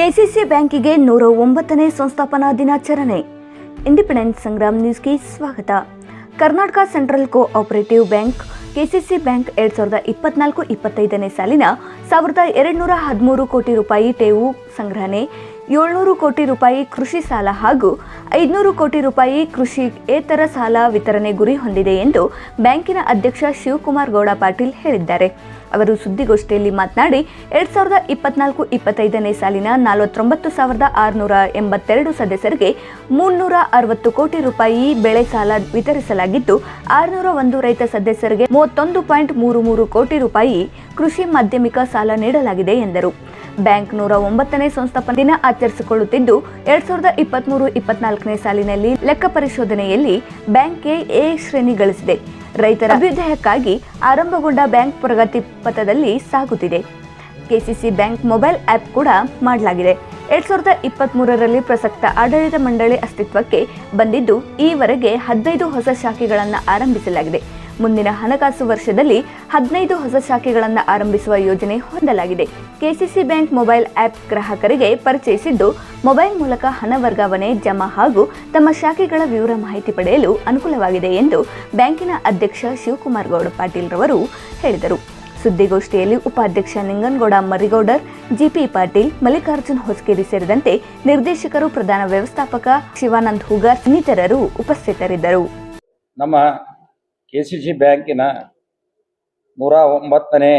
KCC ಬ್ಯಾಂಕಿಗೆ ನೂರ ಒಂಬತ್ತನೇ ಸಂಸ್ಥಾಪನಾ ದಿನಾಚರಣೆ. ಇಂಡಿಪೆಂಡೆನ್ಸ್ ಸಂಗ್ರಾಮ್ ನ್ಯೂಸ್ಗೆ ಸ್ವಾಗತ. Karnataka central co operative bank, K C C bank ಎರಡ್ ಸಾವಿರದ ಇಪ್ಪತ್ನಾಲ್ಕು ಇಪ್ಪತ್ತೈದನೇ ಸಾಲಿನ ಸಾವಿರದ ಎರಡುನೂರ ಹದಿಮೂರು ಕೋಟಿ ರೂಪಾಯಿ ಠೇವು ಸಂಗ್ರಹಣೆ, ಏಳ್ನೂರು ಕೋಟಿ ರೂಪಾಯಿ ಕೃಷಿ ಸಾಲ ಹಾಗೂ ಐದುನೂರು ಕೋಟಿ ರೂಪಾಯಿ ಕೃಷಿಯೇತರ ಸಾಲ ವಿತರಣೆ ಗುರಿ ಹೊಂದಿದೆ ಎಂದು ಬ್ಯಾಂಕಿನ ಅಧ್ಯಕ್ಷ ಶಿವಕುಮಾರ್ ಗೌಡ ಪಾಟೀಲ್ ಹೇಳಿದ್ದಾರೆ. ಅವರು ಸುದ್ದಿಗೋಷ್ಠಿಯಲ್ಲಿ ಮಾತನಾಡಿ, ಎರಡ್ ಸಾವಿರದ ಇಪ್ಪತ್ನಾಲ್ಕು ಇಪ್ಪತ್ತೈದನೇ ಸಾಲಿನ ನಲವತ್ತೊಂಬತ್ತು ಸಾವಿರದ ಆರುನೂರ ಎಂಬತ್ತೆರಡು ಸದಸ್ಯರಿಗೆ ಮುನ್ನೂರ ಅರವತ್ತು ಕೋಟಿ ರೂಪಾಯಿ ಬೆಳೆ ಸಾಲ ವಿತರಿಸಲಾಗಿದ್ದು, ಆರುನೂರ ಒಂದು ರೈತ ಸದಸ್ಯರಿಗೆ ಮೂವತ್ತೊಂದು ಪಾಯಿಂಟ್ ಮೂರು ಮೂರು ಕೋಟಿ ರೂಪಾಯಿ ಕೃಷಿ ಮಾಧ್ಯಮಿಕ ಸಾಲ ನೀಡಲಾಗಿದೆ ಎಂದರು. ಬ್ಯಾಂಕ್ ನೂರ ಒಂಬತ್ತನೇ ಸಂಸ್ಥಾಪನ ದಿನ ಆಚರಿಸಿಕೊಳ್ಳುತ್ತಿದ್ದು, ಎರಡ್ ಸಾವಿರದ ಇಪ್ಪತ್ಮೂರು ಇಪ್ಪತ್ನಾಲ್ಕನೇ ಸಾಲಿನಲ್ಲಿ ಲೆಕ್ಕ ಪರಿಶೋಧನೆಯಲ್ಲಿ ಬ್ಯಾಂಕ್ಗೆ ಎ ಶ್ರೇಣಿ ಗಳಿಸಿದೆ. ರೈತರ ಅಭ್ಯುದಯಕ್ಕಾಗಿ ಆರಂಭಗೊಂಡ ಬ್ಯಾಂಕ್ ಪ್ರಗತಿ ಪಥದಲ್ಲಿ ಸಾಗುತ್ತಿದೆ. ಕೆಸಿಸಿ ಬ್ಯಾಂಕ್ ಮೊಬೈಲ್ ಆ್ಯಪ್ ಕೂಡ ಮಾಡಲಾಗಿದೆ. ಎರಡ್ ಸಾವಿರದ ಇಪ್ಪತ್ತ್ ಮೂರರಲ್ಲಿ ಪ್ರಸಕ್ತ ಆಡಳಿತ ಮಂಡಳಿ ಅಸ್ತಿತ್ವಕ್ಕೆ ಬಂದಿದ್ದು, ಈವರೆಗೆ ಹದಿನೈದು ಹೊಸ ಶಾಖೆಗಳನ್ನು ಆರಂಭಿಸಲಾಗಿದೆ. ಮುಂದಿನ ಹಣಕಾಸು ವರ್ಷದಲ್ಲಿ ಹದಿನೈದು ಹೊಸ ಶಾಖೆಗಳನ್ನು ಆರಂಭಿಸುವ ಯೋಜನೆ ಹೊಂದಲಾಗಿದೆ. ಕೆಸಿಸಿ ಬ್ಯಾಂಕ್ ಮೊಬೈಲ್ ಆ್ಯಪ್ ಗ್ರಾಹಕರಿಗೆ ಪರಿಚಯಿಸಿದ್ದು, ಮೊಬೈಲ್ ಮೂಲಕ ಹಣ ವರ್ಗಾವಣೆ, ಜಮಾ ಹಾಗೂ ತಮ್ಮ ಶಾಖೆಗಳ ವಿವರ ಮಾಹಿತಿ ಪಡೆಯಲು ಅನುಕೂಲವಾಗಿದೆ ಎಂದು ಬ್ಯಾಂಕಿನ ಅಧ್ಯಕ್ಷ ಶಿವಕುಮಾರ್ ಗೌಡ ಪಾಟೀಲ್ ರವರು ಹೇಳಿದರು. ಸುದ್ದಿಗೋಷ್ಠಿಯಲ್ಲಿ ಉಪಾಧ್ಯಕ್ಷ ನಿಂಗನಗೌಡ ಮರಿಗೌಡರ್, ಜಿಪಿ ಪಾಟೀಲ್, ಮಲ್ಲಿಕಾರ್ಜುನ್ ಹೊಸಕೇರಿ ಸೇರಿದಂತೆ ನಿರ್ದೇಶಕರು, ಪ್ರಧಾನ ವ್ಯವಸ್ಥಾಪಕ ಶಿವಾನಂದ್ ಹೂಗಾರ್ ಇನ್ನಿತರರು ಉಪಸ್ಥಿತರಿದ್ದರು. ನಮ್ಮ ಕೆ ಸಿ ಸಿ ಬ್ಯಾಂಕಿನ ನೂರ ಒಂಬತ್ತನೇ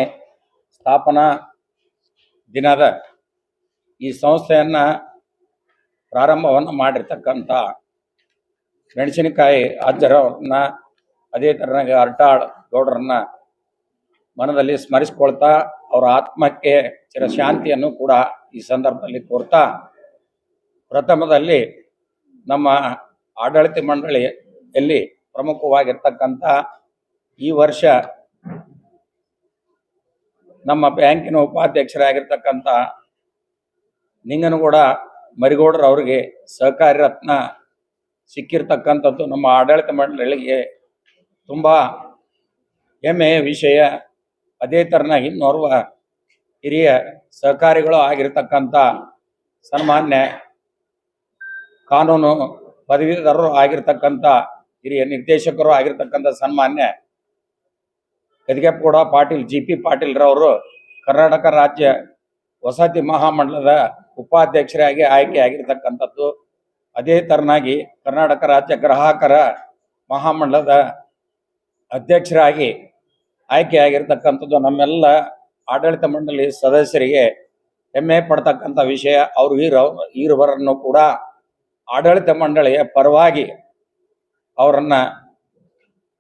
ಸ್ಥಾಪನಾ ದಿನದ ಈ ಸಂಸ್ಥೆಯನ್ನು ಪ್ರಾರಂಭವನ್ನು ಮಾಡಿರ್ತಕ್ಕಂಥ ಮೆಣಸಿನಕಾಯಿ ಅಜ್ಜರವ್ರನ್ನ ಅದೇ ಥರನಾಗಿ ಅರ್ಟಾಳ್ ಗೌಡ್ರನ್ನ ಮನದಲ್ಲಿ ಸ್ಮರಿಸ್ಕೊಳ್ತಾ ಅವರ ಆತ್ಮಕ್ಕೆ ಚಿರಶಾಂತಿಯನ್ನು ಕೂಡ ಈ ಸಂದರ್ಭದಲ್ಲಿ ಕೋರ್ತಾ ಪ್ರಥಮದಲ್ಲಿ ನಮ್ಮ ಆಡಳಿತ ಮಂಡಳಿಯಲ್ಲಿ ಪ್ರಮುಖವಾಗಿರ್ತಕ್ಕಂಥ ಈ ವರ್ಷ ನಮ್ಮ ಬ್ಯಾಂಕಿನ ಉಪಾಧ್ಯಕ್ಷರಾಗಿರ್ತಕ್ಕಂಥ ನಿಂಗನಗೌಡ ಮರಿಗೌಡರು ಅವರಿಗೆ ಸಹಕಾರಿ ರತ್ನ ಸಿಕ್ಕಿರ್ತಕ್ಕಂಥದ್ದು ನಮ್ಮ ಆಡಳಿತ ಮಂಡಳಿಗೆ ತುಂಬ ಹೆಮ್ಮೆಯ ವಿಷಯ. ಅದೇ ಥರನಾಗಿ ಇನ್ನೋರ್ವ ಹಿರಿಯ ಸಹಕಾರಿಗಳು ಆಗಿರ್ತಕ್ಕಂಥ ಸನ್ಮಾನ್ಯ ಕಾನೂನು ಪದವೀಧರರು ಆಗಿರ್ತಕ್ಕಂಥ ಹಿರಿಯ ನಿರ್ದೇಶಕರು ಆಗಿರ್ತಕ್ಕಂಥ ಸನ್ಮಾನ್ಯ ಕದಿಗೆಪ್ಪಗೌಡ ಪಾಟೀಲ್, ಜಿ ಪಿ ಪಾಟೀಲ್ರವರು ಕರ್ನಾಟಕ ರಾಜ್ಯ ವಸತಿ ಮಹಾಮಂಡಲದ ಉಪಾಧ್ಯಕ್ಷರಾಗಿ ಆಯ್ಕೆ ಆಗಿರ್ತಕ್ಕಂಥದ್ದು ಅದೇ ತರನಾಗಿ ಕರ್ನಾಟಕ ರಾಜ್ಯ ಗ್ರಾಹಕರ ಮಹಾಮಂಡಲದ ಅಧ್ಯಕ್ಷರಾಗಿ ಆಯ್ಕೆಯಾಗಿರ್ತಕ್ಕಂಥದ್ದು. ನಮ್ಮೆಲ್ಲ ಆಡಳಿತ ಮಂಡಳಿ ಸದಸ್ಯರಿಗೆ ಹೆಮ್ಮೆ ಪಡ್ತಕ್ಕಂಥ ವಿಷಯ. ಅವರು ಈರ ಈರುವರನ್ನು ಕೂಡ ಆಡಳಿತ ಮಂಡಳಿಯ ಪರವಾಗಿ ಅವರನ್ನ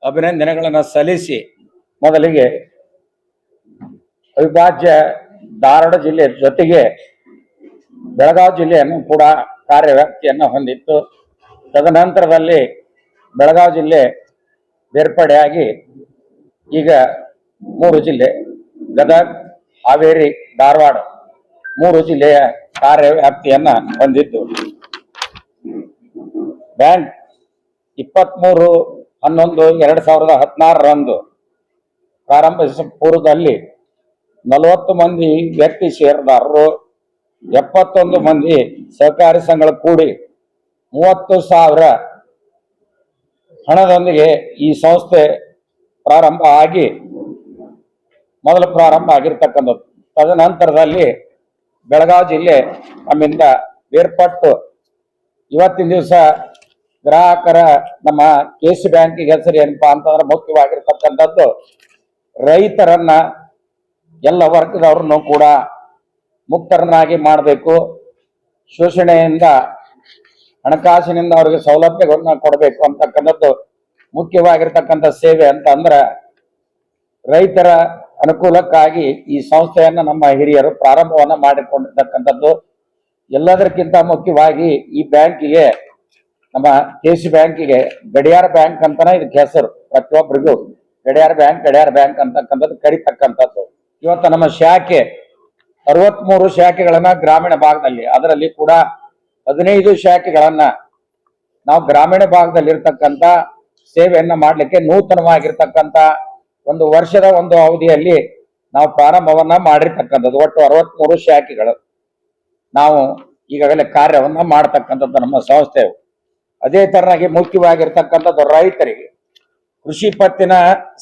ಅಭಿನಂದನೆಗಳನ್ನು ಸಲ್ಲಿಸಿ ಮೊದಲಿಗೆ ಅವಿಭಾಜ್ಯ ಧಾರವಾಡ ಜಿಲ್ಲೆ ಜೊತೆಗೆ ಬೆಳಗಾವಿ ಜಿಲ್ಲೆಯನ್ನು ಕೂಡ ಕಾರ್ಯವ್ಯಾಪ್ತಿಯನ್ನು ಹೊಂದಿತ್ತು. ತದನಂತರದಲ್ಲಿ ಬೆಳಗಾವಿ ಜಿಲ್ಲೆ ಬೇರ್ಪಡೆಯಾಗಿ ಈಗ ಮೂರು ಜಿಲ್ಲೆ, ಗದಗ, ಹಾವೇರಿ, ಧಾರವಾಡ ಮೂರು ಜಿಲ್ಲೆಯ ಕಾರ್ಯವ್ಯಾಪ್ತಿಯನ್ನ ಹೊಂದಿದ್ದು. ಬ್ಯಾಂಕ್ ಇಪ್ಪತ್ಮೂರು ಹನ್ನೊಂದು ಎರಡು ಸಾವಿರದ ಹದಿನಾರರಂದು ಪ್ರಾರಂಭಿಸ ಪೂರ್ವದಲ್ಲಿ ನಲವತ್ತು ಮಂದಿ ವ್ಯಕ್ತಿ ಷೇರುದಾರರು, ಎಪ್ಪತ್ತೊಂದು ಮಂದಿ ಸಹಕಾರಿ ಸಂಘಗಳು ಕೂಡಿ ಮೂವತ್ತು ಸಾವಿರ ಹಣದೊಂದಿಗೆ ಈ ಸಂಸ್ಥೆ ಪ್ರಾರಂಭ ಆಗಿ ಮೊದಲು ಪ್ರಾರಂಭ ಆಗಿರ್ತಕ್ಕಂಥದ್ದು. ತದನಂತರದಲ್ಲಿ ಬೆಳಗಾವಿ ಜಿಲ್ಲೆ ನಮ್ಮಿಂದ ಬೇರ್ಪಟ್ಟು ಇವತ್ತಿನ ದಿವಸ ಗ್ರಾಹಕರ ನಮ್ಮ ಕೆ ಸಿ ಬ್ಯಾಂಕಿಗೆ ಹೆಸರು ಏನಪ್ಪಾ ಅಂತಂದ್ರೆ ಮುಖ್ಯವಾಗಿರ್ತಕ್ಕಂಥದ್ದು ರೈತರನ್ನ ಎಲ್ಲ ವರ್ಗದವ್ರನ್ನು ಕೂಡ ಮುಕ್ತರನ್ನಾಗಿ ಮಾಡಬೇಕು. ಶೋಷಣೆಯಿಂದ, ಹಣಕಾಸಿನಿಂದ ಅವ್ರಿಗೆ ಸೌಲಭ್ಯಗಳನ್ನ ಕೊಡಬೇಕು ಅಂತಕ್ಕಂಥದ್ದು ಮುಖ್ಯವಾಗಿರ್ತಕ್ಕಂಥ ಸೇವೆ ಅಂತ ಅಂದ್ರೆ ರೈತರ ಅನುಕೂಲಕ್ಕಾಗಿ ಈ ಸಂಸ್ಥೆಯನ್ನ ನಮ್ಮ ಹಿರಿಯರು ಪ್ರಾರಂಭವನ್ನ ಮಾಡಿಕೊಂಡಿರ್ತಕ್ಕಂಥದ್ದು. ಎಲ್ಲದಕ್ಕಿಂತ ಮುಖ್ಯವಾಗಿ ಈ ಬ್ಯಾಂಕಿಗೆ ನಮ್ಮ ಕೆ ಸಿ ಬ್ಯಾಂಕಿಗೆ ಗಡಿಯಾರ ಬ್ಯಾಂಕ್ ಅಂತಾನೆ ಇದಕ್ಕೆ ಹೆಸರು. ಪ್ರತಿಯೊಬ್ಬರಿಗೂ ಗಡಿಯಾರ ಬ್ಯಾಂಕ್ ಗಡಿಯಾರ ಬ್ಯಾಂಕ್ ಅಂತಕ್ಕಂಥದ್ದು ಕರಿತಕ್ಕಂಥದ್ದು. ಇವತ್ತು ನಮ್ಮ ಶಾಖೆ, ಅರವತ್ಮೂರು ಶಾಖೆಗಳನ್ನ ಗ್ರಾಮೀಣ ಭಾಗದಲ್ಲಿ, ಅದರಲ್ಲಿ ಕೂಡ ಹದಿನೈದು ಶಾಖೆಗಳನ್ನ ನಾವು ಗ್ರಾಮೀಣ ಭಾಗದಲ್ಲಿ ಇರ್ತಕ್ಕಂಥ ಸೇವೆಯನ್ನ ಮಾಡಲಿಕ್ಕೆ ನೂತನವಾಗಿರ್ತಕ್ಕಂಥ ಒಂದು ವರ್ಷದ ಒಂದು ಅವಧಿಯಲ್ಲಿ ನಾವು ಪ್ರಾರಂಭವನ್ನ ಮಾಡಿರ್ತಕ್ಕಂಥದ್ದು. ಒಟ್ಟು ಅರವತ್ಮೂರು ಶಾಖೆಗಳು ನಾವು ಈಗಾಗಲೇ ಕಾರ್ಯವನ್ನ ಮಾಡತಕ್ಕಂಥದ್ದು ನಮ್ಮ ಸಂಸ್ಥೆ ಅದೇ ತರನಾಗಿ ಮುಖ್ಯವಾಗಿರ್ತಕ್ಕಂಥದ್ದು ರೈತರಿಗೆ. ಕೃಷಿ ಪತ್ತಿನ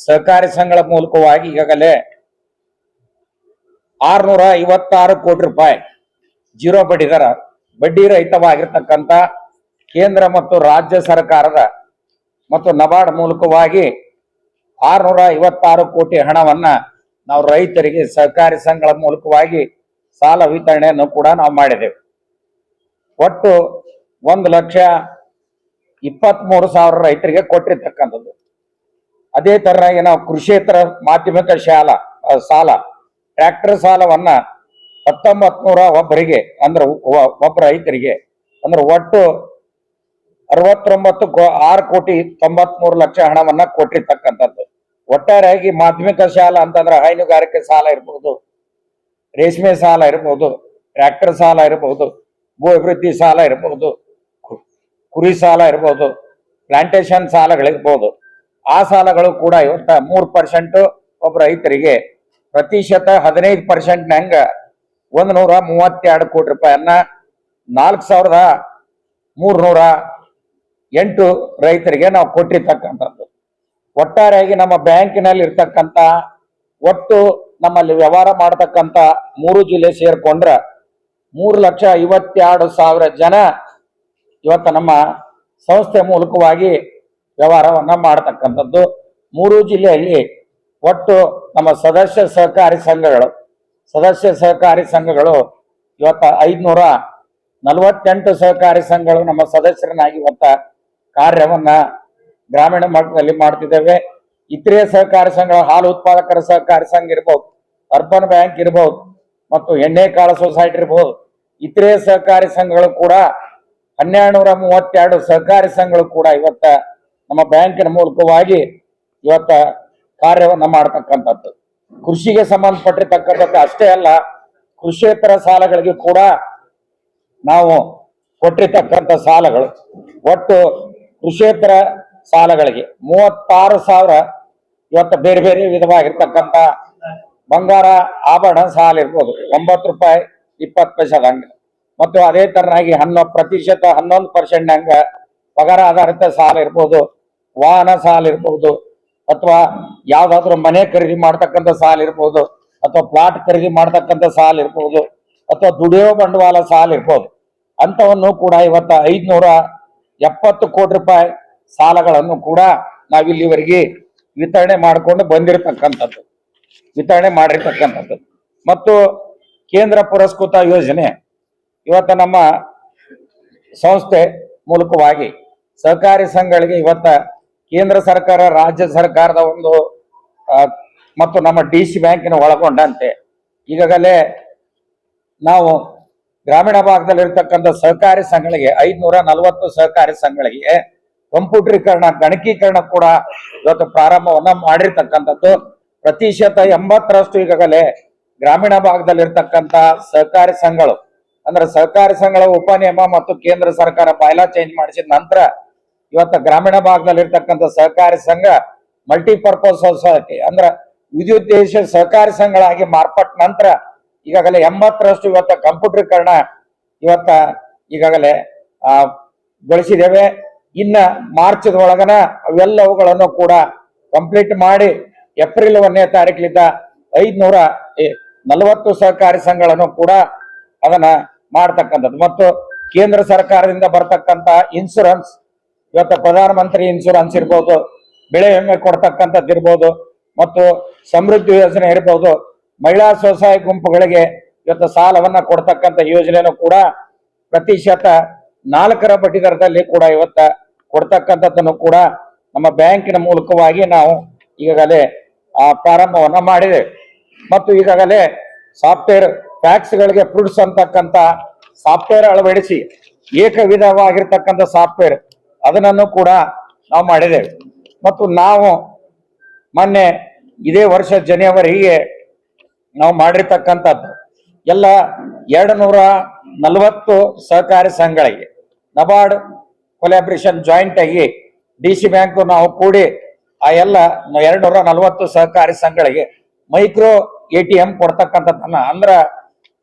ಸಹಕಾರಿ ಸಂಘಗಳ ಮೂಲಕವಾಗಿ ಈಗಾಗಲೇ ಆರ್ನೂರ ಐವತ್ತಾರು ಕೋಟಿ ರೂಪಾಯಿ ಜೀರೋ ಬಡ್ಡಿ ದರ, ಬಡ್ಡಿ ರಹಿತವಾಗಿರ್ತಕ್ಕಂಥ ಕೇಂದ್ರ ಮತ್ತು ರಾಜ್ಯ ಸರ್ಕಾರದ ಮತ್ತು ನಬಾರ್ಡ್ ಮೂಲಕವಾಗಿ ಆರ್ನೂರ ಐವತ್ತಾರು ಕೋಟಿ ಹಣವನ್ನ ನಾವು ರೈತರಿಗೆ ಸಹಕಾರಿ ಸಂಘಗಳ ಮೂಲಕವಾಗಿ ಸಾಲ ವಿತರಣೆಯನ್ನು ಕೂಡ ನಾವು ಮಾಡಿದೆವು. ಒಟ್ಟು ಒಂದು ಲಕ್ಷ ಇಪ್ಪತ್ಮೂರು ಸಾವಿರ ರೈತರಿಗೆ ಕೊಟ್ಟಿರ್ತಕ್ಕಂಥದ್ದು. ಅದೇ ತರನಾಗಿ ನಾವು ಕೃಷಿಯೇತರ ಮಾಧ್ಯಮಿಕ ಶಾಲಾ ಸಾಲ, ಟ್ರ್ಯಾಕ್ಟರ್ ಸಾಲವನ್ನ ಹತ್ತೊಂಬತ್ ನೂರ ಒಬ್ಬರಿಗೆ, ಅಂದ್ರೆ ಒಬ್ಬ ರೈತರಿಗೆ, ಅಂದ್ರೆ ಒಟ್ಟು ಅರವತ್ತೊಂಬತ್ತು ಆರು ಕೋಟಿ ತೊಂಬತ್ಮೂರು ಲಕ್ಷ ಹಣವನ್ನ ಕೊಟ್ಟಿರ್ತಕ್ಕಂಥದ್ದು. ಒಟ್ಟಾರೆಯಾಗಿ ಮಾಧ್ಯಮಿಕ ಶಾಲಾ ಅಂತಂದ್ರೆ ಹೈನುಗಾರಿಕೆ ಸಾಲ ಇರ್ಬೋದು, ರೇಷ್ಮೆ ಸಾಲ ಇರ್ಬೋದು, ಟ್ರ್ಯಾಕ್ಟರ್ ಸಾಲ ಇರಬಹುದು ಭೂ ಅಭಿವೃದ್ಧಿ ಸಾಲ ಇರಬಹುದು ಕು- ಕುರಿ ಸಾಲ ಇರ್ಬೋದು ಪ್ಲಾಂಟೇಶನ್ ಸಾಲಗಳಿರ್ಬೋದು, ಆ ಸಾಲಗಳು ಕೂಡ ಇವತ್ತ ಮೂರು ಪರ್ಸೆಂಟ್ ಒಬ್ಬ ರೈತರಿಗೆ ಪ್ರತಿಶತ ಹದಿನೈದು ಪರ್ಸೆಂಟ್ನಂಗ ಒಂದು ನೂರ ಮೂವತ್ತೆರಡು ಕೋಟಿ ರೂಪಾಯನ್ನ ನಾಲ್ಕು ಸಾವಿರದ ಮೂರ್ನೂರ ಎಂಟು ರೈತರಿಗೆ ನಾವು ಕೊಟ್ಟಿರ್ತಕ್ಕಂಥದ್ದು. ಒಟ್ಟಾರೆಯಾಗಿ ನಮ್ಮ ಬ್ಯಾಂಕಿನಲ್ಲಿ ಇರ್ತಕ್ಕಂಥ ಒಟ್ಟು ನಮ್ಮಲ್ಲಿ ವ್ಯವಹಾರ ಮಾಡತಕ್ಕಂಥ ಮೂರು ಜಿಲ್ಲೆ ಸೇರ್ಕೊಂಡ್ರ ಮೂರು ಲಕ್ಷ ಐವತ್ತೆರಡು ಸಾವಿರ ಜನ ಇವತ್ತು ನಮ್ಮ ಸಂಸ್ಥೆ ಮೂಲಕವಾಗಿ ವ್ಯವಹಾರವನ್ನು ಮಾಡತಕ್ಕಂಥದ್ದು. ಮೂರು ಜಿಲ್ಲೆಯಲ್ಲಿ ಒಟ್ಟು ನಮ್ಮ ಸದಸ್ಯ ಸಹಕಾರಿ ಸಂಘಗಳು, ಸದಸ್ಯ ಸಹಕಾರಿ ಸಂಘಗಳು ಇವತ್ತ ಐದ್ನೂರ ನಲವತ್ತೆಂಟು ಸಹಕಾರಿ ಸಂಘಗಳು ನಮ್ಮ ಸದಸ್ಯರನ್ನಾಗಿ ಇವತ್ತ ಕಾರ್ಯವನ್ನ ಗ್ರಾಮೀಣ ಮಟ್ಟದಲ್ಲಿ ಮಾಡ್ತಿದ್ದೇವೆ. ಇತರೆ ಸಹಕಾರಿ ಸಂಘಗಳು, ಹಾಲು ಉತ್ಪಾದಕರ ಸಹಕಾರಿ ಸಂಘ ಇರ್ಬೋದು, ಅರ್ಬನ್ ಬ್ಯಾಂಕ್ ಇರ್ಬೋದು, ಮತ್ತು ಎಣ್ಣೆ ಕಾಳು ಸೊಸೈಟಿ ಇರ್ಬೋದು ಇತರೆ ಸಹಕಾರಿ ಸಂಘಗಳು ಕೂಡ ಹನ್ನೆರಡು ನೂರ ಮೂವತ್ತೆರಡು ಸಹಕಾರಿ ಸಂಘಗಳು ಕೂಡ ಇವತ್ತ ನಮ್ಮ ಬ್ಯಾಂಕಿನ ಮೂಲಕವಾಗಿ ಇವತ್ತ ಕಾರ್ಯವನ್ನ ಮಾಡ್ತಕ್ಕಂಥದ್ದು. ಕೃಷಿಗೆ ಸಂಬಂಧಪಟ್ಟಿರ್ತಕ್ಕಂಥದ್ದು ಅಷ್ಟೇ ಅಲ್ಲ, ಕೃಷಿಯೇತರ ಸಾಲಗಳಿಗೆ ಕೂಡ ನಾವು ಕೊಟ್ಟಿರ್ತಕ್ಕಂಥ ಸಾಲಗಳು. ಒಟ್ಟು ಕೃಷಿಯೇತರ ಸಾಲಗಳಿಗೆ ಮೂವತ್ತಾರು ಸಾವಿರ ಇವತ್ತು ಬೇರೆ ಬೇರೆ ವಿಧವಾಗಿರ್ತಕ್ಕಂಥ ಬಂಗಾರ ಆಭರಣ ಸಾಲ ಇರ್ಬೋದು. ಒಂಬತ್ತು ರೂಪಾಯಿ ಇಪ್ಪತ್ತು ಪೈಸದಂಗ ಮತ್ತು ಅದೇ ತರನಾಗಿ ಹನ್ನೊಂದು ಪ್ರತಿಶತ ಹನ್ನೊಂದು ಪರ್ಸೆಂಟ್ ಹಂಗ ಪಗಾರ ಆಧಾರಿತ ಸಾಲ ಇರ್ಬೋದು, ವಾಹನ ಸಾಲ ಇರ್ಬೋದು, ಅಥವಾ ಯಾವ್ದಾದ್ರು ಮನೆ ಖರೀದಿ ಮಾಡ್ತಕ್ಕಂಥ ಸಾಲ ಇರ್ಬೋದು, ಅಥವಾ ಪ್ಲಾಟ್ ಖರೀದಿ ಮಾಡ್ತಕ್ಕಂಥ ಸಾಲ ಇರ್ಬೋದು, ಅಥವಾ ದುಡಿಯೋ ಬಂಡವಾಳ ಸಾಲ ಇರ್ಬೋದು. ಅಂತವನ್ನು ಕೂಡ ಇವತ್ತ ಐದ್ನೂರ ಎಪ್ಪತ್ತು ಕೋಟಿ ರೂಪಾಯಿ ಸಾಲಗಳನ್ನು ಕೂಡ ನಾವಿಲ್ಲಿವರೆಗೆ ವಿತರಣೆ ಮಾಡಿಕೊಂಡು ಬಂದಿರತಕ್ಕಂಥದ್ದು. ವಿತರಣೆ ಮಾಡಿರ್ತಕ್ಕಂಥದ್ದು. ಮತ್ತು ಕೇಂದ್ರ ಪುರಸ್ಕೃತ ಯೋಜನೆ ಇವತ್ತ ನಮ್ಮ ಸಂಸ್ಥೆ ಮೂಲಕವಾಗಿ ಸಹಕಾರಿ ಸಂಘಗಳಿಗೆ ಇವತ್ತ ಕೇಂದ್ರ ಸರ್ಕಾರ, ರಾಜ್ಯ ಸರ್ಕಾರದ ಒಂದು ಮತ್ತು ನಮ್ಮ ಡಿ ಸಿ ಬ್ಯಾಂಕಿನ ಒಳಗೊಂಡಂತೆ. ಈಗಾಗಲೇ ನಾವು ಗ್ರಾಮೀಣ ಭಾಗದಲ್ಲಿರ್ತಕ್ಕಂಥ ಸಹಕಾರಿ ಸಂಘಗಳಿಗೆ, ಐದ್ನೂರ ನಲವತ್ತು ಸಹಕಾರಿ ಸಂಘಗಳಿಗೆ ಕಂಪ್ಯೂಟರೀಕರಣ, ಗಣಕೀಕರಣ ಕೂಡ ಇವತ್ತು ಪ್ರಾರಂಭವನ್ನ ಮಾಡಿರ್ತಕ್ಕಂಥದ್ದು. ಪ್ರತಿಶತ ಎಂಬತ್ತರಷ್ಟು ಈಗಾಗಲೇ ಗ್ರಾಮೀಣ ಭಾಗದಲ್ಲಿರ್ತಕ್ಕಂಥ ಸಹಕಾರಿ ಸಂಘಗಳು ಅಂದ್ರೆ ಸಹಕಾರಿ ಸಂಘಗಳ ಉಪನಿಯಮ ಮತ್ತು ಕೇಂದ್ರ ಸರ್ಕಾರ ಬಾಯ್ಲಾ ಚೇಂಜ್ ಮಾಡಿಸಿದ ನಂತರ ಇವತ್ತು ಗ್ರಾಮೀಣ ಭಾಗದಲ್ಲಿ ಇರ್ತಕ್ಕಂಥ ಸಹಕಾರಿ ಸಂಘ ಮಲ್ಟಿಪರ್ಪಸ್ ಸೊಸೈಟಿ ಅಂದ್ರ ವಿದ್ಯುದ್ದೇಶ ಸಹಕಾರಿ ಸಂಘಗಳಾಗಿ ಮಾರ್ಪಟ್ಟ ನಂತರ ಈಗಾಗಲೇ ಎಂಬತ್ತರಷ್ಟು ಇವತ್ತ ಕಂಪ್ಯೂಟರೀಕರಣ ಇವತ್ತ ಈಗಾಗಲೇ, ಆ, ಗೊಳಿಸಿದ್ದೇವೆ. ಇನ್ನ ಮಾರ್ಚ್ ಒಳಗನ ಅವೆಲ್ಲವುಗಳನ್ನು ಕೂಡ ಕಂಪ್ಲೀಟ್ ಮಾಡಿ ಏಪ್ರಿಲ್ ಒಂದನೇ ತಾರೀಕಿನಿಂದ ಐದ್ನೂರ ನಲವತ್ತು ಸಹಕಾರಿ ಸಂಘಗಳನ್ನು ಕೂಡ ಅದನ್ನ ಮಾಡ್ತಕ್ಕಂಥದ್ದು. ಮತ್ತು ಕೇಂದ್ರ ಸರ್ಕಾರದಿಂದ ಬರ್ತಕ್ಕಂತ ಇನ್ಶೂರೆನ್ಸ್ ಇವತ್ತು ಪ್ರಧಾನಮಂತ್ರಿ ಇನ್ಶೂರೆನ್ಸ್ ಇರ್ಬೋದು, ಬೆಳೆ ವಿಮೆ ಕೊಡ್ತಕ್ಕಂಥದ್ದು ಇರ್ಬೋದು, ಮತ್ತು ಸಮೃದ್ಧಿ ಯೋಜನೆ ಇರ್ಬೋದು, ಮಹಿಳಾ ಸ್ವಸಹಾಯ ಗುಂಪುಗಳಿಗೆ ಇವತ್ತು ಸಾಲವನ್ನ ಕೊಡ್ತಕ್ಕಂಥ ಯೋಜನೆನೂ ಕೂಡ ಪ್ರತಿಶತ ನಾಲ್ಕರ ಬಡ್ಡಿ ದರದಲ್ಲಿ ಕೂಡ ಇವತ್ತ ಕೊಡ್ತಕ್ಕಂಥದ್ದನ್ನು ಕೂಡ ನಮ್ಮ ಬ್ಯಾಂಕಿನ ಮೂಲಕವಾಗಿ ನಾವು ಈಗಾಗಲೇ, ಆ ಪ್ರಾರಂಭವನ್ನ ಮಾಡಿದೆ ಮತ್ತು ಈಗಾಗಲೇ ಸಾಫ್ಟ್ವೇರ್ ಫ್ಯಾಕ್ಸ್ಗಳಿಗೆ ಪ್ರೂಡ್ಸ್ ಅಂತಕ್ಕಂಥ ಸಾಫ್ಟ್ವೇರ್ ಅಳವಡಿಸಿ ಏಕ ವಿಧವಾಗಿರ್ತಕ್ಕಂಥ ಸಾಫ್ಟ್ವೇರ್ ಅದನ್ನು ಕೂಡ ನಾವು ಮಾಡಿದ್ದೇವೆ. ಮತ್ತು ನಾವು ಮೊನ್ನೆ ಇದೇ ವರ್ಷ ಜನವರಿಗೆ ನಾವು ಮಾಡಿರ್ತಕ್ಕಂಥದ್ದು ಎಲ್ಲ ಎರಡು ನೂರ ನಲವತ್ತು ಸಹಕಾರಿ ಸಂಘಗಳಿಗೆ, ನಬಾರ್ಡ್ ಕೊಲಾಬ್ರೇಷನ್ ಜಾಯಿಂಟ್ ಆಗಿ ಡಿ ಸಿ ಬ್ಯಾಂಕು ನಾವು ಕೂಡಿ ಆ ಎಲ್ಲ ಎರಡು ನೂರ ನಲವತ್ತು ಸಹಕಾರಿ ಸಂಘಗಳಿಗೆ ಮೈಕ್ರೋ ಎ ಟಿ ಎಂ ಕೊಡ್ತಕ್ಕಂಥದ್ದನ್ನ ಅಂದ್ರ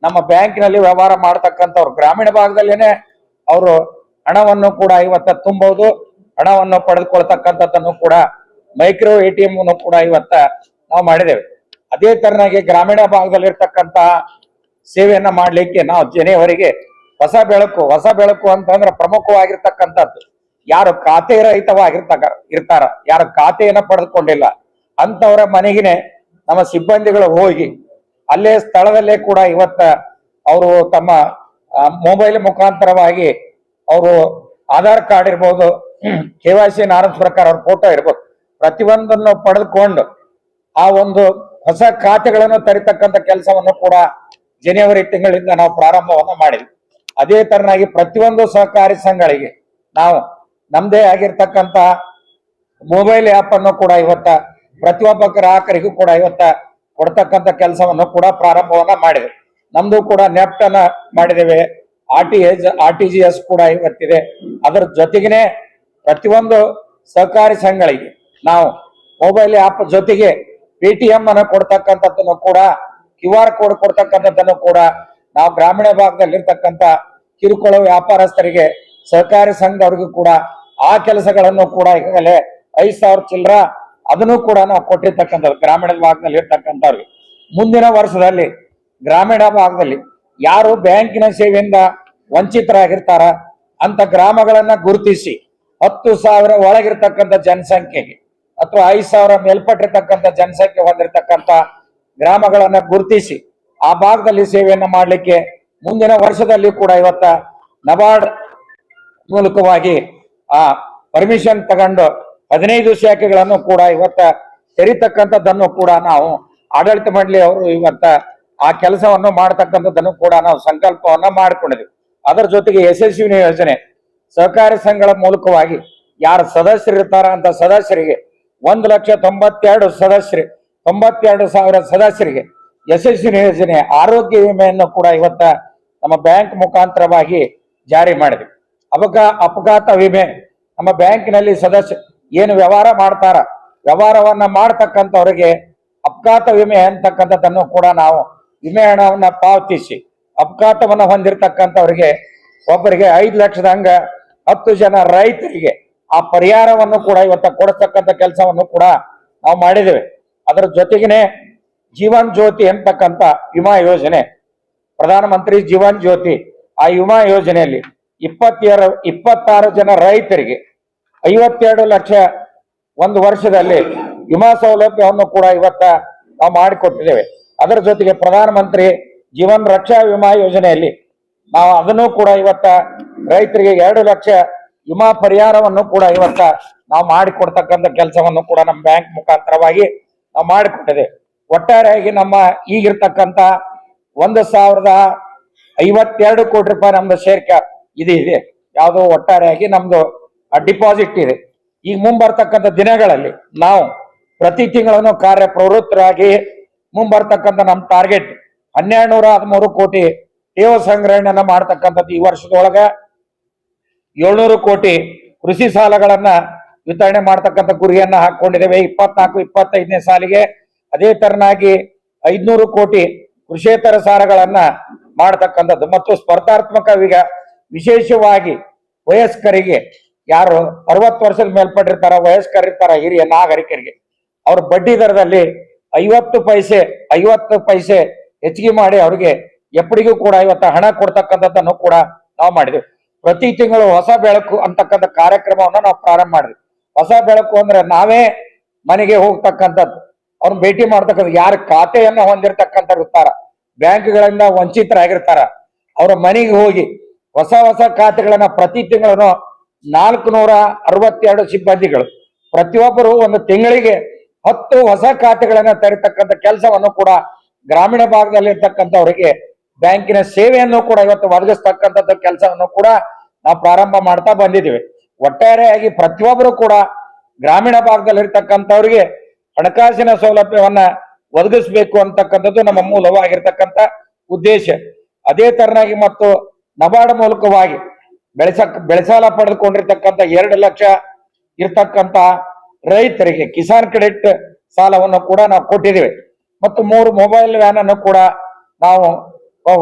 ನಮ್ಮ ಬ್ಯಾಂಕಿನಲ್ಲಿ ವ್ಯವಹಾರ ಮಾಡ್ತಕ್ಕಂಥವ್ರು. ಗ್ರಾಮೀಣ ಭಾಗದಲ್ಲೇನೆ ಅವರು ಹಣವನ್ನು ಕೂಡ ಇವತ್ತ ತುಂಬಬಹುದು ಹಣವನ್ನು ಪಡೆದುಕೊಳ್ತಕ್ಕಂಥದ್ದನ್ನು ಕೂಡ ಮೈಕ್ರೋ ಎ ಟಿ ಎಂ ಕೂಡ ಇವತ್ತ ನಾವು ಮಾಡಿದ್ದೇವೆ. ಅದೇ ತರನಾಗಿ ಗ್ರಾಮೀಣ ಭಾಗದಲ್ಲಿ ಇರ್ತಕ್ಕಂತ ಸೇವೆಯನ್ನ ಮಾಡ್ಲಿಕ್ಕೆ ನಾವು ಜನವರಿಗೆ ಹೊಸ ಬೆಳಕು ಹೊಸ ಬೆಳಕು ಅಂತಂದ್ರೆ ಪ್ರಮುಖವಾಗಿರ್ತಕ್ಕಂಥದ್ದು. ಯಾರು ಖಾತೆ ರಹಿತವಾಗಿರ್ತಕ್ಕ ಇರ್ತಾರ. ಯಾರು ಖಾತೆಯನ್ನ ಪಡೆದುಕೊಂಡಿಲ್ಲ. ಅಂತವರ ಮನೆಗಿನೇ ನಮ್ಮ ಸಿಬ್ಬಂದಿಗಳು ಹೋಗಿ ಅಲ್ಲೇ ಸ್ಥಳದಲ್ಲೇ ಕೂಡ ಇವತ್ತ ಅವರು ತಮ್ಮ ಮೊಬೈಲ್ ಮುಖಾಂತರವಾಗಿ ಅವರು ಆಧಾರ್ ಕಾರ್ಡ್ ಇರ್ಬೋದು, ಕೆ ವೈ ಸಿ ನಾರದ ಪ್ರಕಾರ ಅವ್ರ ಫೋಟೋ ಇರ್ಬೋದು, ಪ್ರತಿಯೊಂದನ್ನು ಪಡೆದುಕೊಂಡು ಆ ಒಂದು ಹೊಸ ಖಾತೆಗಳನ್ನು ತರಿತಕ್ಕಂಥ ಕೆಲಸವನ್ನು ಕೂಡ ಜನವರಿ ತಿಂಗಳಿಂದ ನಾವು ಪ್ರಾರಂಭವನ್ನು ಮಾಡಿದ್ವಿ. ಅದೇ ತರನಾಗಿ ಪ್ರತಿಯೊಂದು ಸಹಕಾರಿ ಸಂಘಗಳಿಗೆ ನಾವು ನಮ್ದೇ ಆಗಿರ್ತಕ್ಕಂತ ಮೊಬೈಲ್ ಆ್ಯಪ್ ಅನ್ನು ಕೂಡ ಇವತ್ತ ಪ್ರತಿಯೊಬ್ಬ ಗ್ರಾಹಕರಿಗೂ ಕೂಡ ಇವತ್ತ ಕೊಡ್ತಕ್ಕಂಥ ಕೆಲಸವನ್ನು ಕೂಡ ಪ್ರಾರಂಭವನ್ನ ಮಾಡಿದೆ. ನಮ್ದು ಕೂಡ ನೆಫ್ಟ್ ಅನ್ನ ಮಾಡಿದ್ದೇವೆ. R T S R T G S ಕೂಡ ಇವತ್ತಿದೆ. ಅದರ ಜೊತೆಗೇನೆ ಪ್ರತಿಯೊಂದು ಸಹಕಾರಿ ಸಂಘಗಳಿಗೆ ನಾವು ಮೊಬೈಲ್ ಆಪ್ ಜೊತೆಗೆ ಪಿ ಟಿ ಎಂ ಅನ್ನು ಕೊಡ್ತಕ್ಕಂಥದ್ದನ್ನು ಕೂಡ ಕ್ಯೂ ಆರ್ ಕೋಡ್ ಕೊಡ್ತಕ್ಕಂಥದ್ದನ್ನು ಕೂಡ ನಾವು ಗ್ರಾಮೀಣ ಭಾಗದಲ್ಲಿರ್ತಕ್ಕಂಥ ಕಿರುಕುಳ ವ್ಯಾಪಾರಸ್ಥರಿಗೆ ಸಹಕಾರಿ ಸಂಘದವ್ರಿಗೂ ಕೂಡ ಆ ಕೆಲಸಗಳನ್ನು ಕೂಡ ಈಗಾಗಲೇ ಐದು ಸಾವಿರ ಚಿಲ್ಲರ ಅದನ್ನು ಕೂಡ ನಾವು ಕೊಟ್ಟಿರ್ತಕ್ಕಂಥದ್ದು ಗ್ರಾಮೀಣ ಭಾಗದಲ್ಲಿ ಇರ್ತಕ್ಕಂಥವ್ರಿಗೆ ಮುಂದಿನ ವರ್ಷದಲ್ಲಿ ಗ್ರಾಮೀಣ ಭಾಗದಲ್ಲಿ ಯಾರು ಬ್ಯಾಂಕಿನ ಸೇವೆಯಿಂದ ವಂಚಿತರಾಗಿರ್ತಾರ ಅಂತ ಗ್ರಾಮಗಳನ್ನ ಗುರುತಿಸಿ ಹತ್ತು ಸಾವಿರ ಒಳಗಿರ್ತಕ್ಕಂಥ ಜನಸಂಖ್ಯೆಗೆ ಅಥವಾ ಐದು ಸಾವಿರ ಮೇಲ್ಪಟ್ಟಿರ್ತಕ್ಕಂಥ ಜನಸಂಖ್ಯೆ ಹೊಂದಿರತಕ್ಕಂಥ ಗ್ರಾಮಗಳನ್ನ ಗುರುತಿಸಿ ಆ ಭಾಗದಲ್ಲಿ ಸೇವೆಯನ್ನು ಮಾಡಲಿಕ್ಕೆ ಮುಂದಿನ ವರ್ಷದಲ್ಲಿ ಕೂಡ ಇವತ್ತ ನಬಾರ್ಡ್ ಮೂಲಕವಾಗಿ ಆ ಪರ್ಮಿಷನ್ ತಗೊಂಡು ಹದಿನೈದು ಶಾಖೆಗಳನ್ನು ಕೂಡ ಇವತ್ತ ತೆರಿತಕ್ಕಂಥದ್ದನ್ನು ಕೂಡ ನಾವು ಆಡಳಿತ ಮಂಡಳಿ ಅವರು ಇವತ್ತ ಆ ಕೆಲಸವನ್ನು ಮಾಡತಕ್ಕಂಥದ್ದನ್ನು ಕೂಡ ನಾವು ಸಂಕಲ್ಪವನ್ನ ಮಾಡಿಕೊಂಡಿದ್ವಿ. ಅದರ ಜೊತೆಗೆ ಯಶಸ್ವಿನಿ ಯೋಜನೆ, ಸಹಕಾರಿ ಸಂಘಗಳ ಮೂಲಕವಾಗಿ ಯಾರು ಸದಸ್ಯರು ಇರ್ತಾರ ಅಂತ ಸದಸ್ಯರಿಗೆ ಒಂದು ಲಕ್ಷ ತೊಂಬತ್ತೆರಡು ಸದಸ್ಯರು, ತೊಂಬತ್ತೆರಡು ಸಾವಿರ ಸದಸ್ಯರಿಗೆ ಯಶಸ್ವಿನಿ ಯೋಜನೆ ಆರೋಗ್ಯ ವಿಮೆಯನ್ನು ಕೂಡ ಇವತ್ತ ನಮ್ಮ ಬ್ಯಾಂಕ್ ಮುಖಾಂತರವಾಗಿ ಜಾರಿ ಮಾಡಿದ್ವಿ. ಅಪಘಾ, ಅಪಘಾತ ವಿಮೆ, ನಮ್ಮ ಬ್ಯಾಂಕಿನಲ್ಲಿ ಸದಸ್ಯ ಏನು ವ್ಯವಹಾರ ಮಾಡ್ತಾರ? ವ್ಯವಹಾರವನ್ನ ಮಾಡ್ತಕ್ಕಂಥವ್ರಿಗೆ ಅಪಘಾತ ವಿಮೆ ಅಂತಕ್ಕಂಥದ್ದನ್ನು ಕೂಡ ನಾವು ವಿಮೆ ಹಣವನ್ನ ಪಾವತಿಸಿ ಅಪಘಾತವನ್ನು ಹೊಂದಿರತಕ್ಕಂಥವ್ರಿಗೆ ಒಬ್ಬರಿಗೆ ಐದು ಲಕ್ಷದ ಹಂಗ ಹತ್ತು ಜನ ರೈತರಿಗೆ ಆ ಪರಿಹಾರವನ್ನು ಕೂಡ ಇವತ್ತು ಕೊಡತಕ್ಕಂಥ ಕೆಲಸವನ್ನು ಕೂಡ ನಾವು ಮಾಡಿದ್ದೇವೆ. ಅದರ ಜೊತೆಗೇನೆ ಜೀವನ್ ಜ್ಯೋತಿ ಅಂತಕ್ಕಂಥ ವಿಮಾ ಯೋಜನೆ, ಪ್ರಧಾನಮಂತ್ರಿ ಜೀವನ್ ಜ್ಯೋತಿ ಆ ವಿಮಾ ಯೋಜನೆಯಲ್ಲಿ ಇಪ್ಪತ್ತೆರಡು ಇಪ್ಪತ್ತಾರು ಜನ ರೈತರಿಗೆ ಐವತ್ತೆರಡು ಲಕ್ಷ ಒಂದು ವರ್ಷದಲ್ಲಿ ವಿಮಾ ಸೌಲಭ್ಯವನ್ನು ಕೂಡ ಇವತ್ತ ನಾವು ಮಾಡಿಕೊಟ್ಟಿದ್ದೇವೆ. ಅದರ ಜೊತೆಗೆ ಪ್ರಧಾನಮಂತ್ರಿ ಜೀವನ್ ರಕ್ಷಾ ವಿಮಾ ಯೋಜನೆಯಲ್ಲಿ ನಾವು ಅದನ್ನು ಕೂಡ ಇವತ್ತ ರೈತರಿಗೆ ಎರಡು ಲಕ್ಷ ವಿಮಾ ಪರಿಹಾರವನ್ನು ಕೂಡ ಇವತ್ತ ನಾವು ಮಾಡಿಕೊಡ್ತಕ್ಕಂಥ ಕೆಲಸವನ್ನು ಕೂಡ ನಮ್ಮ ಬ್ಯಾಂಕ್ ಮುಖಾಂತರವಾಗಿ ನಾವು ಮಾಡಿಕೊಟ್ಟಿದೆ. ಒಟ್ಟಾರೆಯಾಗಿ ನಮ್ಮ ಈಗಿರ್ತಕ್ಕಂಥ ಒಂದು ಸಾವಿರದ ಐವತ್ತೆರಡು ಕೋಟಿ ರೂಪಾಯಿ ನಮ್ದು ಶೇರ್ ಕ್ಯಾಪ್ ಇದು ಇದೆ. ಯಾವುದೋ ಒಟ್ಟಾರೆಯಾಗಿ ನಮ್ದು ಡಿಪಾಸಿಟ್ ಇದೆ. ಈಗ ಮುಂಬರ್ತಕ್ಕಂಥ ದಿನಗಳಲ್ಲಿ ನಾವು ಪ್ರತಿ ತಿಂಗಳನ್ನು ಕಾರ್ಯ ಪ್ರವೃತ್ತರಾಗಿ ಮುಂಬರ್ತಕ್ಕಂಥ ನಮ್ಮ ಟಾರ್ಗೆಟ್ ಹನ್ನೆರಡು ನೂರ ಹದಿಮೂರು ಕೋಟಿ ಠೇವ ಸಂಗ್ರಹಣೆಯನ್ನ ಮಾಡ್ತಕ್ಕಂಥದ್ದು ಈ ವರ್ಷದೊಳಗ. ಏಳ್ನೂರು ಕೋಟಿ ಕೃಷಿ ಸಾಲಗಳನ್ನ ವಿತರಣೆ ಮಾಡ್ತಕ್ಕಂಥ ಗುರಿಯನ್ನ ಹಾಕೊಂಡಿದ್ದೇವೆ. ಇಪ್ಪತ್ನಾಲ್ಕು, ಇಪ್ಪತ್ತೈದನೇ ಸಾಲಿಗೆ ಅದೇ ತರನಾಗಿ ಐದ್ನೂರು ಕೋಟಿ ಕೃಷೇತರ ಸಾಲಗಳನ್ನ ಮಾಡ್ತಕ್ಕಂಥದ್ದು. ಮತ್ತು ಸ್ಪರ್ಧಾತ್ಮಕ ವಿಗ ವಿಶೇಷವಾಗಿ ವಯಸ್ಕರಿಗೆ ಯಾರು ಅರವತ್ತು ವರ್ಷದ ಮೇಲ್ಪಟ್ಟಿರ್ತಾರ, ವಯಸ್ಕರಿರ್ತಾರ ಹಿರಿಯ ನಾಗರಿಕರಿಗೆ. ಅವ್ರ ಬಡ್ಡಿ ದರದಲ್ಲಿ ಐವತ್ತು ಪೈಸೆ ಐವತ್ತು ಪೈಸೆ ಹೆಚ್ಚಿಗೆ ಮಾಡಿ ಅವ್ರಿಗೆ ಎಪ್ಪಡಿಗೂ ಕೂಡ ಇವತ್ತು ಹಣ ಕೊಡ್ತಕ್ಕಂಥದ್ದನ್ನು ಕೂಡ ನಾವು ಮಾಡಿದ್ವಿ. ಪ್ರತಿ ತಿಂಗಳು ಹೊಸ ಬೆಳಕು ಅಂತಕ್ಕಂಥ ಕಾರ್ಯಕ್ರಮವನ್ನು ನಾವು ಪ್ರಾರಂಭ ಮಾಡಿದ್ವಿ. ಹೊಸ ಬೆಳಕು ಅಂದ್ರೆ ನಾವೇ ಮನೆಗೆ ಹೋಗ್ತಕ್ಕಂಥದ್ದು. ಅವ್ರನ್ನ ಭೇಟಿ ಮಾಡ್ತಕ್ಕಂಥ ಯಾರ ಖಾತೆಯನ್ನ ಹೊಂದಿರತಕ್ಕಂಥ ಇರ್ತಾರ ಬ್ಯಾಂಕ್ಗಳಿಂದ ವಂಚಿತರಾಗಿರ್ತಾರ. ಅವರ ಮನೆಗೆ ಹೋಗಿ ಹೊಸ ಹೊಸ ಖಾತೆಗಳನ್ನ ಪ್ರತಿ ತಿಂಗಳನ್ನು ನಾಲ್ಕು ನೂರ ಅರವತ್ತೆರಡು ಸಿಬ್ಬಂದಿಗಳು. ಪ್ರತಿಯೊಬ್ಬರು ಒಂದು ತಿಂಗಳಿಗೆ ಹತ್ತು ಹೊಸ ಖಾತೆಗಳನ್ನ ತರತಕ್ಕಂಥ ಕೆಲಸವನ್ನು ಕೂಡ ಗ್ರಾಮೀಣ ಭಾಗದಲ್ಲಿ ಇರ್ತಕ್ಕಂಥವರಿಗೆ ಬ್ಯಾಂಕಿನ ಸೇವೆಯನ್ನು ಕೂಡ ಇವತ್ತು ಒದಗಿಸ್ತಕ್ಕಂಥದ್ದು ಕೆಲಸವನ್ನು ಕೂಡ ನಾವು ಪ್ರಾರಂಭ ಮಾಡ್ತಾ ಬಂದಿದ್ದೀವಿ. ಒಟ್ಟಾರೆಯಾಗಿ ಪ್ರತಿಯೊಬ್ಬರು ಕೂಡ ಗ್ರಾಮೀಣ ಭಾಗದಲ್ಲಿ ಇರ್ತಕ್ಕಂಥವ್ರಿಗೆ ಹಣಕಾಸಿನ ಸೌಲಭ್ಯವನ್ನ ಒದಗಿಸ್ಬೇಕು ಅಂತಕ್ಕಂಥದ್ದು ನಮ್ಮ ಮೂಲವಾಗಿರ್ತಕ್ಕಂಥ ಉದ್ದೇಶ. ಅದೇ ತರನಾಗಿ ಮತ್ತು ನಬಾರ್ಡ್ ಮೂಲಕವಾಗಿ ಬೆಳೆಸಕ್, ಬೆಳೆಸಾಲ ಪಡೆದುಕೊಂಡಿರ್ತಕ್ಕಂಥ ಎರಡು ಲಕ್ಷ ಇರ್ತಕ್ಕಂತ ರೈತರಿಗೆ ಕಿಸಾನ್ ಕ್ರೆಡಿಟ್ ಸಾಲವನ್ನು ಕೂಡ ನಾವು ಕೊಟ್ಟಿದ್ದೇವೆ. ಮತ್ತು ಮೂರು ಮೊಬೈಲ್ ವ್ಯಾನ್ ಅನ್ನು ಕೂಡ ನಾವು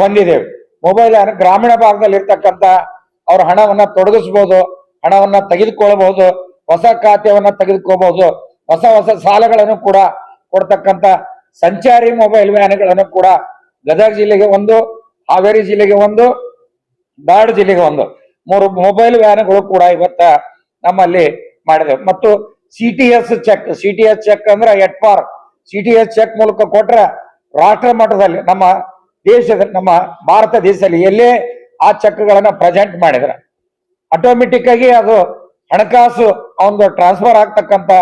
ಹೊಂದಿದ್ದೇವೆ. ಮೊಬೈಲ್ ವ್ಯಾನ್ ಗ್ರಾಮೀಣ ಭಾಗದಲ್ಲಿ ಇರ್ತಕ್ಕಂಥ ಅವ್ರ ಹಣವನ್ನ ತೊಡಗಿಸ್ಬೋದು, ಹಣವನ್ನ ತೆಗೆದುಕೊಳ್ಳಬಹುದು ಹೊಸ ಖಾತೆಯನ್ನ ತೆಗೆದುಕೋಬಹುದು ಹೊಸ ಹೊಸ ಸಾಲಗಳನ್ನು ಕೂಡ ಕೊಡ್ತಕ್ಕಂಥ ಸಂಚಾರಿ ಮೊಬೈಲ್ ವ್ಯಾನ್ಗಳನ್ನು ಕೂಡ ಗದಗ ಜಿಲ್ಲೆಗೆ ಒಂದು, ಹಾವೇರಿ ಜಿಲ್ಲೆಗೆ ಒಂದು ಧಾರವಾಡ ಜಿಲ್ಲೆಗೆ ಒಂದು. ಮೂರು ಮೊಬೈಲ್ ವ್ಯಾನ್ಗಳು ಕೂಡ ಇವತ್ತ ನಮ್ಮಲ್ಲಿ ಮಾಡಿದೆ ಮತ್ತು C T S cheque C T S cheque ಅಂದ್ರೆ at par C T S cheque ಮೂಲಕ ಕೊಟ್ರ ರಾಷ್ಟ್ರ ಮಟ್ಟದಲ್ಲಿ ನಮ್ಮ ದೇಶದ, ನಮ್ಮ ಭಾರತ ದೇಶದಲ್ಲಿ ಎಲ್ಲೇ ಆ ಚೆಕ್ಗಳನ್ನ ಪ್ರೆಸೆಂಟ್ ಮಾಡಿದ್ರೆ. ಆಟೋಮೆಟಿಕ್ ಆಗಿ ಅದು ಹಣಕಾಸು ಒಂದು ಟ್ರಾನ್ಸ್ಫರ್ ಆಗ್ತಕ್ಕಂತ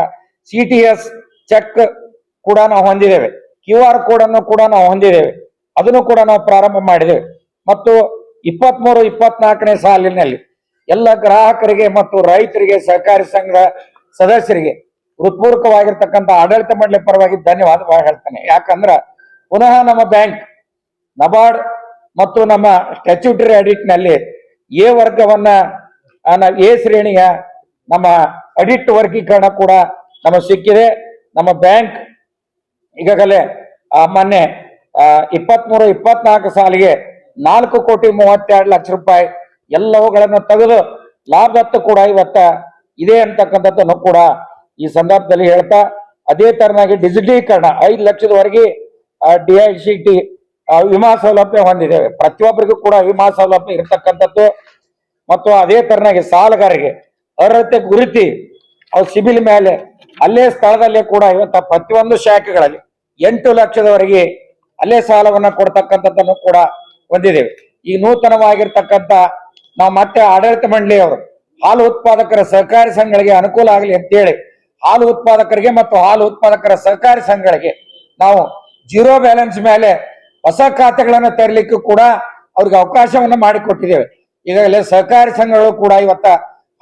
ಸಿ ಟಿ ಎಸ್ ಚೆಕ್ ಕೂಡ ನಾವು ಹೊಂದಿದ್ದೇವೆ. ಕ್ಯೂ ಆರ್ ಕೋಡ್ ಅನ್ನು ಕೂಡ ನಾವು ಹೊಂದಿದ್ದೇವೆ. ಅದನ್ನು ಕೂಡ ನಾವು ಪ್ರಾರಂಭ ಮಾಡಿದ್ದೇವೆ. ಮತ್ತು ಇಪ್ಪತ್ಮೂರು, ಇಪ್ಪತ್ನಾಲ್ಕನೇ ಸಾಲಿನಲ್ಲಿ ಎಲ್ಲ ಗ್ರಾಹಕರಿಗೆ ಮತ್ತು ರೈತರಿಗೆ ಸಹಕಾರಿ ಸಂಘದ ಸದಸ್ಯರಿಗೆ ಹೃತ್ಪೂರ್ವಕವಾಗಿರ್ತಕ್ಕಂಥ ಆಡಳಿತ ಮಂಡಳಿ ಪರವಾಗಿ ಧನ್ಯವಾದ ಹೇಳ್ತೇನೆ. ಯಾಕಂದ್ರ ಪುನಃ ನಮ್ಮ ಬ್ಯಾಂಕ್, ನಬಾರ್ಡ್ ಮತ್ತು ನಮ್ಮ ಸ್ಟ್ಯಾಚ್ಯೂಟರಿ ಅಡಿಟ್ನಲ್ಲಿ ಎ ವರ್ಗವನ್ನ ಎ ಶ್ರೇಣಿಯ ನಮ್ಮ ಅಡಿಟ್ ವರ್ಗೀಕರಣ ಕೂಡ ನಮಗೆ ಸಿಕ್ಕಿದೆ. ನಮ್ಮ ಬ್ಯಾಂಕ್ ಈಗಾಗಲೇ ಮೊನ್ನೆ ಇಪ್ಪತ್ಮೂರು, ಇಪ್ಪತ್ನಾಲ್ಕು ಸಾಲಿಗೆ ನಾಲ್ಕು ಕೋಟಿ ಮೂವತ್ತೆರಡು ಲಕ್ಷ ರೂಪಾಯಿ ಎಲ್ಲವುಗಳನ್ನು ತೆಗೆದು ಲಾಭದತ್ತ ಕೂಡ ಇವತ್ತ ಇದೆ ಅಂತಕ್ಕಂಥದ್ದನ್ನು ಕೂಡ ಈ ಸಂದರ್ಭದಲ್ಲಿ ಹೇಳ್ತಾ, ಅದೇ ತರನಾಗಿ ಡಿಜಿಟಲೀಕರಣ, ಐದು ಲಕ್ಷದವರೆಗೆ ಡಿ ಐ ಸಿ ಟಿ ವಿಮಾ ಸೌಲಭ್ಯ ಹೊಂದಿದ್ದೇವೆ ಪ್ರತಿಯೊಬ್ಬರಿಗೂ ಕೂಡ ವಿಮಾ ಸೌಲಭ್ಯ ಇರತಕ್ಕಂಥದ್ದು. ಮತ್ತು ಅದೇ ತರನಾಗಿ ಸಾಲಗಾರರಿಗೆ ಅರ್ಹತೆ ಗುರುತಿ ಅವ್ರ ಸಿಬಿಲ್ ಮೇಲೆ, ಅಲ್ಲೇ ಸ್ಥಳದಲ್ಲೇ ಕೂಡ ಇವತ್ತ ಪ್ರತಿಯೊಂದು ಶಾಖೆಗಳಲ್ಲಿ ಎಂಟು ಲಕ್ಷದವರೆಗೆ ಅಲ್ಲೇ ಸಾಲವನ್ನ ಕೊಡ್ತಕ್ಕಂಥದ್ದನ್ನು ಕೂಡ ಹೊಂದಿದ್ದೇವೆ. ಈ ನೂತನವಾಗಿರ್ತಕ್ಕಂಥ ನಾವು ಮತ್ತೆ ಆಡಳಿತ ಮಂಡಳಿಯವರು ಹಾಲು ಉತ್ಪಾದಕರ ಸಹಕಾರಿ ಸಂಘಗಳಿಗೆ ಅನುಕೂಲ ಆಗಲಿ ಅಂತೇಳಿ ಹಾಲು ಉತ್ಪಾದಕರಿಗೆ ಮತ್ತು ಹಾಲು ಉತ್ಪಾದಕರ ಸಹಕಾರಿ ಸಂಘಗಳಿಗೆ ನಾವು ಜೀರೋ ಬ್ಯಾಲೆನ್ಸ್ ಮೇಲೆ ಹೊಸ ಖಾತೆಗಳನ್ನು ತೆರಲಿಕ್ಕೂ ಕೂಡ ಅವ್ರಿಗೆ ಅವಕಾಶವನ್ನು ಮಾಡಿಕೊಟ್ಟಿದ್ದೇವೆ. ಈಗಾಗಲೇ ಸಹಕಾರಿ ಸಂಘಗಳು ಕೂಡ ಇವತ್ತ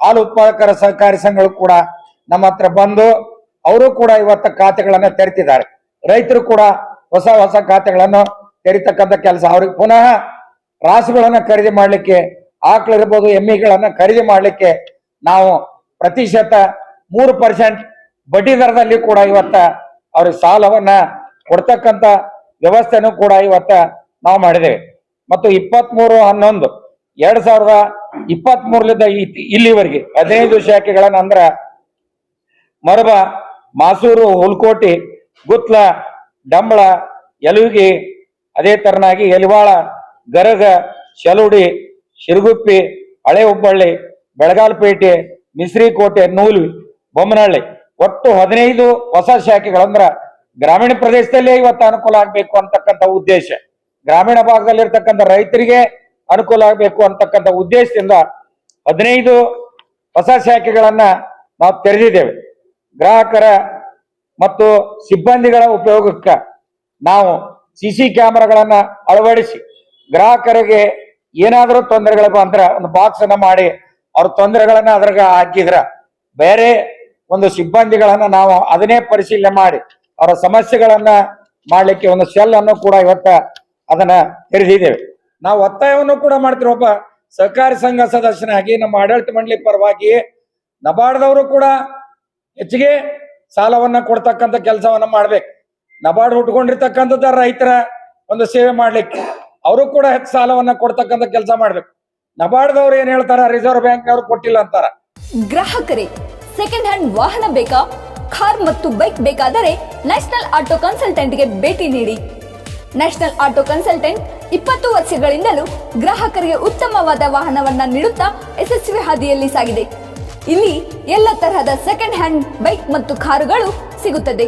ಹಾಲು ಉತ್ಪಾದಕರ ಸಹಕಾರಿ ಸಂಘಗಳು ಕೂಡ ನಮ್ಮ ಹತ್ರ ಬಂದು ಅವರು ಕೂಡ ಇವತ್ತ ಖಾತೆಗಳನ್ನು ತೆರೆತಿದ್ದಾರೆ. ರೈತರು ಕೂಡ ಹೊಸ ಹೊಸ ಖಾತೆಗಳನ್ನು ತೆರಿತಕ್ಕಂಥ ಕೆಲಸ. ಅವ್ರಿಗೆ ಪುನಃ ರಾಸುಗಳನ್ನ ಖರೀದಿ ಮಾಡಲಿಕ್ಕೆ ಆಕಳಿರ್ಬೋದು ಎಮ್ಮಿಗಳನ್ನ ಖರೀದಿ ಮಾಡಲಿಕ್ಕೆ ನಾವು ಪ್ರತಿಶತ ಮೂರು ಪರ್ಸೆಂಟ್ ಬಡ್ಡಿ ದರದಲ್ಲಿ ಕೂಡ ಇವತ್ತ ಅವ್ರಿಗೆ ಸಾಲವನ್ನ ಕೊಡ್ತಕ್ಕಂಥ ವ್ಯವಸ್ಥೆನೂ ಕೂಡ ಇವತ್ತ ನಾವು ಮಾಡಿದ್ದೇವೆ. ಮತ್ತು ಇಪ್ಪತ್ತ್ ಮೂರು ಹನ್ನೊಂದು, ಎರಡ್ ಸಾವಿರದ ಇಪ್ಪತ್ತ್ ಇಲ್ಲಿವರೆಗೆ ಹದಿನೈದು ಶಾಖೆಗಳನ್ನ ಅಂದ್ರ ಮರಬ, ಮಾಸೂರು, ಹುಲ್ಕೋಟಿ, ಗುತ್ಲ, ಡಂಬಳ, ಯಲುಗಿ ಅದೇ ತರನಾಗಿ ಎಲಿವಾಳ, ಗರಗ, ಶಲುಡಿ, ಶಿರಗುಪ್ಪಿ ಹಳೆ ಹುಬ್ಬಳ್ಳಿ ಬೆಳಗಾಲ್ಪೇಟೆ ಮಿಸ್ರಿಕೋಟೆ ನೂಲು ಬೊಮ್ಮನಹಳ್ಳಿ. ಒಟ್ಟು ಹದಿನೈದು ಹೊಸ ಶಾಖೆಗಳಂದ್ರ ಗ್ರಾಮೀಣ ಪ್ರದೇಶದಲ್ಲೇ ಇವತ್ತು ಅನುಕೂಲ ಆಗಬೇಕು ಅಂತಕ್ಕಂಥ ಉದ್ದೇಶ. ಗ್ರಾಮೀಣ ಭಾಗದಲ್ಲಿರ್ತಕ್ಕಂಥ ರೈತರಿಗೆ ಅನುಕೂಲ ಆಗಬೇಕು ಅಂತಕ್ಕಂಥ ಉದ್ದೇಶದಿಂದ ಹದಿನೈದು ಹೊಸ ಶಾಖೆಗಳನ್ನ ನಾವು ತೆರೆದಿದ್ದೇವೆ. ಗ್ರಾಹಕರ ಮತ್ತು ಸಿಬ್ಬಂದಿಗಳ ಉಪಯೋಗಕ್ಕೆ ನಾವು ಸಿ ಸಿ ಕ್ಯಾಮೆರಾಗಳನ್ನ ಅಳವಡಿಸಿ ಗ್ರಾಹಕರಿಗೆ ಏನಾದರೂ ತೊಂದರೆಗಳು ಅಂದ್ರೆ ಒಂದು ಬಾಕ್ಸ್ ಅನ್ನ ಮಾಡಿ ಅವ್ರ ತೊಂದರೆಗಳನ್ನ ಅದ್ರಾಗ ಹಾಕಿದ್ರ ಬೇರೆ ಒಂದು ಸಿಬ್ಬಂದಿಗಳನ್ನ ನಾವು ಅದನ್ನೇ ಪರಿಶೀಲನೆ ಮಾಡಿ ಅವರ ಸಮಸ್ಯೆಗಳನ್ನ ಮಾಡ್ಲಿಕ್ಕೆ ಒಂದು ಸೆಲ್ ಅನ್ನು ಕೂಡ ಇವತ್ತ ಅದನ್ನ ತೆರೆದಿದ್ದೇವೆ. ನಾವು ಒತ್ತಾಯವನ್ನು ಕೂಡ ಮಾಡ್ತೀವಿ ಒಬ್ಬ ಸಹಕಾರಿ ಸಂಘ ಸದಸ್ಯನಾಗಿ ನಮ್ಮ ಆಡಳಿತ ಮಂಡಳಿ ಪರವಾಗಿ ನಬಾರ್ಡದವರು ಕೂಡ ಹೆಚ್ಚಿಗೆ ಸಾಲವನ್ನ ಕೊಡ್ತಕ್ಕಂಥ ಕೆಲಸವನ್ನ ಮಾಡ್ಬೇಕು. ನಬಾರ್ಡ್ ಹುಟ್ಕೊಂಡಿರ್ತಕ್ಕಂಥದ್ದ ರೈತರ ಒಂದು ಸೇವೆ ಮಾಡ್ಲಿಕ್ಕೆ ಅವರು ಕೂಡ ಹೆಚ್ಚು ಸಾಲವನ್ನ ಕೊಡ್ತಕ್ಕಂಥ ಕೆಲಸ ಮಾಡ್ಬೇಕು. ನಬಾರ್ಡ್ದವ್ರು ಏನ್ ಹೇಳ್ತಾರ? ರಿಸರ್ವ್ ಬ್ಯಾಂಕ್ ಅವ್ರು ಕೊಟ್ಟಿಲ್ಲ ಅಂತಾರ. ಗ್ರಾಹಕರೇ ಸೆಕೆಂಡ್ ಹ್ಯಾಂಡ್ ವಾಹನ ಬೇಕಾ? ಕಾರ್ ಮತ್ತು ಬೈಕ್ ಬೇಕಾದರೆ ನ್ಯಾಷನಲ್ ಆಟೋ ಕನ್ಸಲ್ಟೆಂಟ್ಗೆ ಭೇಟಿ ನೀಡಿ. ನ್ಯಾಷನಲ್ ಆಟೋ ಕನ್ಸಲ್ಟೆಂಟ್ ಇಪ್ಪತ್ತು ವರ್ಷಗಳಿಂದಲೂ ಗ್ರಾಹಕರಿಗೆ ಉತ್ತಮವಾದ ವಾಹನವನ್ನ ನೀಡುತ್ತಾ ಯಶಸ್ವಿ ಹಾದಿಯಲ್ಲಿ ಸಾಗಿದೆ. ಇಲ್ಲಿ ಎಲ್ಲ ತರಹದ ಸೆಕೆಂಡ್ ಹ್ಯಾಂಡ್ ಬೈಕ್ ಮತ್ತು ಕಾರುಗಳು ಸಿಗುತ್ತದೆ.